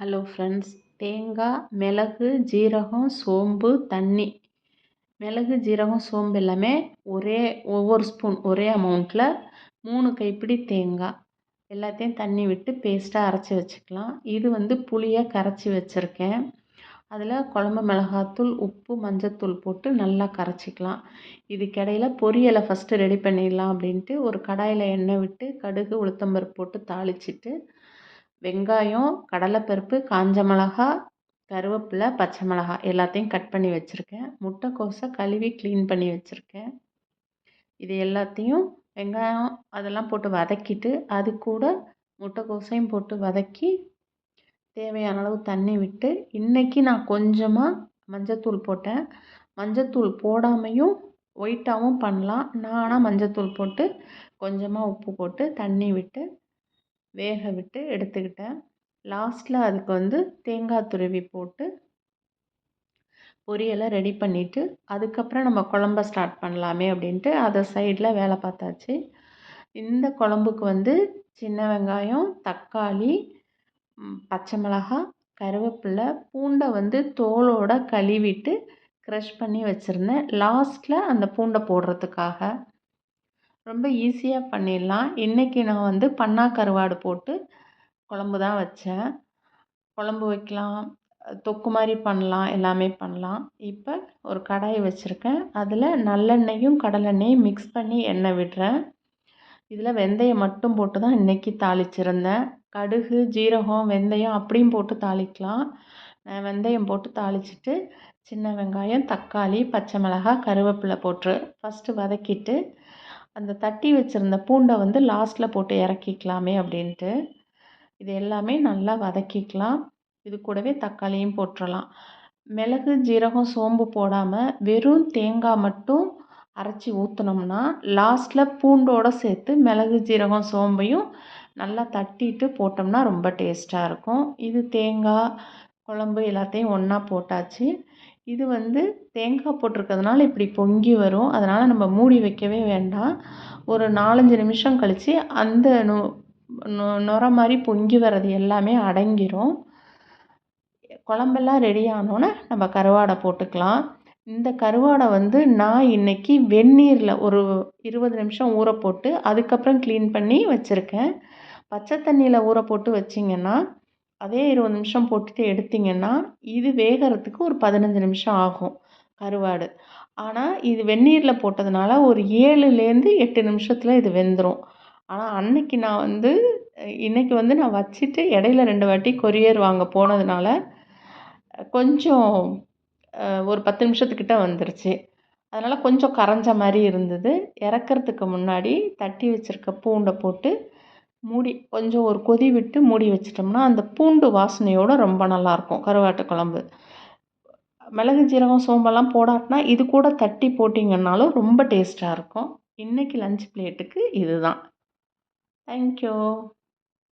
Hello friends தேங்காய் மிளகு ஜீரகம் சோம்பு தண்ணி. மிளகு ஜீரகம் சோம்பு எல்லாமே ஒரே ஒவ்வொரு ஸ்பூன் ஒரே அமௌண்ட்டில் மூணு கைப்பிடி தேங்காய். எல்லாத்தையும் தண்ணி விட்டு பேஸ்ட்டாக அரைச்சி வச்சுக்கலாம். இது வந்து புளியை கரைச்சி வச்சுருக்கேன். அதில் குழம்பு மிளகாத்தூள் உப்பு மஞ்சத்தூள் போட்டு நல்லா கரைச்சிக்கலாம். இதுக்கிடையில் பொரியலை ஃபஸ்ட்டு ரெடி பண்ணிடலாம் அப்படின்ட்டு ஒரு கடாயில் எண்ணெய் விட்டு கடுகு உளுத்தம்பருப்பு போட்டு தாளிச்சிட்டு வெங்காயம் கடலைப்பருப்பு காஞ்ச மிளகா கருவேப்பிலை பச்சை மிளகா எல்லாத்தையும் கட் பண்ணி வச்சுருக்கேன். முட்டைக்கோஸை கழுவி க்ளீன் பண்ணி வச்சுருக்கேன். இது எல்லாத்தையும் வெங்காயம் அதெல்லாம் போட்டு வதக்கிட்டு அது கூட முட்டைக்கோஸையும் போட்டு வதக்கி தேவையான அளவு தண்ணி விட்டு இன்றைக்கி நான் கொஞ்சமாக மஞ்சத்தூள் போட்டேன். மஞ்சத்தூள் போடாமையும் ஒயிட்டாகவும் பண்ணலாம். நான் ஆனால் மஞ்சத்தூள் போட்டு கொஞ்சமாக உப்பு போட்டு தண்ணி விட்டு வேக விட்டு எடுத்துக்கிட்டேன். லாஸ்ட்டில் அதுக்கு வந்து தேங்காய் துருவி போட்டு பொரியலை ரெடி பண்ணிவிட்டு அதுக்கப்புறம் நம்ம குழம்ப ஸ்டார்ட் பண்ணலாமே அப்படின்ட்டு அதை சைடில் வேலை பார்த்தாச்சு. இந்த குழம்புக்கு வந்து சின்ன வெங்காயம் தக்காளி பச்சை மிளகா கருவேப்பிலை பூண்டை வந்து தோலோடு கழுவிட்டு க்ரஷ் பண்ணி வச்சுருந்தேன். லாஸ்ட்டில் அந்த பூண்டை போடுறதுக்காக. ரொம்ப ஈஸியாக பண்ணிடலாம். இன்றைக்கி நான் வந்து பன்னா கருவாடு போட்டு குழம்பு தான் வச்சேன். குழம்பு வைக்கலாம். தொக்கு மாதிரி பண்ணலாம். எல்லாமே பண்ணலாம். இப்போ ஒரு கடாய் வச்சுருக்கேன். அதில் நல்லெண்ணெயும் கடலெண்ணெயும் மிக்ஸ் பண்ணி எண்ணெய் விடுறேன். இதில் வெந்தயம் மட்டும் போட்டு தான் இன்றைக்கி தாளிச்சிருந்தேன். கடுகு ஜீரகம் வெந்தயம் அப்படியும் போட்டு தாளிக்கலாம். நான் வெந்தயம் போட்டு தாளிச்சிட்டு சின்ன வெங்காயம் தக்காளி பச்சை மிளகாய் கருவேப்பிலை போட்டு ஃபஸ்ட்டு வதக்கிட்டு அந்த தட்டி வச்சுருந்த பூண்டை வந்து லாஸ்ட்டில் போட்டு இறக்கிக்கலாமே அப்படின்ட்டு. இது எல்லாமே நல்லா வதக்கிக்கலாம். இது கூடவே தக்காளியும் போட்டுடலாம் மிளகு ஜீரகம் சோம்பு போடாமல் வெறும் தேங்காய் மட்டும் அரைச்சி ஊற்றினோம்னா லாஸ்ட்டில் பூண்டோடு சேர்த்து மிளகு ஜீரகம் சோம்பையும் நல்லா தட்டிட்டு போட்டோம்னா ரொம்ப டேஸ்ட்டாக இருக்கும். இது தேங்காய் குழம்பு எல்லாத்தையும் ஒன்றா போட்டாச்சு. இது வந்து தேங்காய் போட்டிருக்கிறதுனால இப்படி பொங்கி வரும். அதனால் நம்ம மூடி வைக்கவே வேண்டாம். ஒரு நாலஞ்சு நிமிஷம் கழித்து அந்த நொ நுர மாதிரி பொங்கி வர்றது எல்லாமே அடங்கிடும் குழம்பெல்லாம் ரெடி ஆனோன்னே நம்ம கருவாடை போட்டுக்கலாம். இந்த கருவாடை வந்து நான் இன்றைக்கி வெந்நீரில் ஒரு இருபது நிமிஷம் ஊற போட்டு அதுக்கப்புறம் க்ளீன் பண்ணி வச்சுருக்கேன். பச்சை தண்ணியில் ஊற போட்டு வச்சிங்கன்னா அதே இருபது நிமிஷம் போட்டுட்டு எடுத்திங்கன்னா இது வேகிறதுக்கு ஒரு பதினஞ்சு நிமிஷம் ஆகும் கருவாடு. ஆனால் இது வெந்நீரில் போட்டதுனால ஒரு ஏழுலேருந்து எட்டு நிமிஷத்தில் இது வெந்துடும் ஆனால் அன்னைக்கு நான் வந்து இன்றைக்கி வந்து நான் வச்சுட்டு இடையில ரெண்டு வாட்டி கொரியர் வாங்க போனதுனால கொஞ்சம் ஒரு பத்து நிமிஷத்துக்கிட்ட வந்துருச்சு. அதனால் கொஞ்சம் கரைஞ்ச மாதிரி இருந்தது. இறக்கறதுக்கு முன்னாடி தட்டி வச்சுருக்க பூண்டை போட்டு மூடி கொஞ்சம் ஒரு கொதி விட்டு மூடி வச்சிட்டோம்னா அந்த பூண்டு வாசனையோடு ரொம்ப நல்லாயிருக்கும். கருவாட்டு குழம்பு. மிளகு ஜீரகம் சோம்பெல்லாம் போடாட்டினா இது கூட தட்டி போட்டிங்கன்னாலும் ரொம்ப டேஸ்ட்டாக இருக்கும். இன்றைக்கி லஞ்ச் பிளேட்டுக்கு இது தான் தேங்க்யூ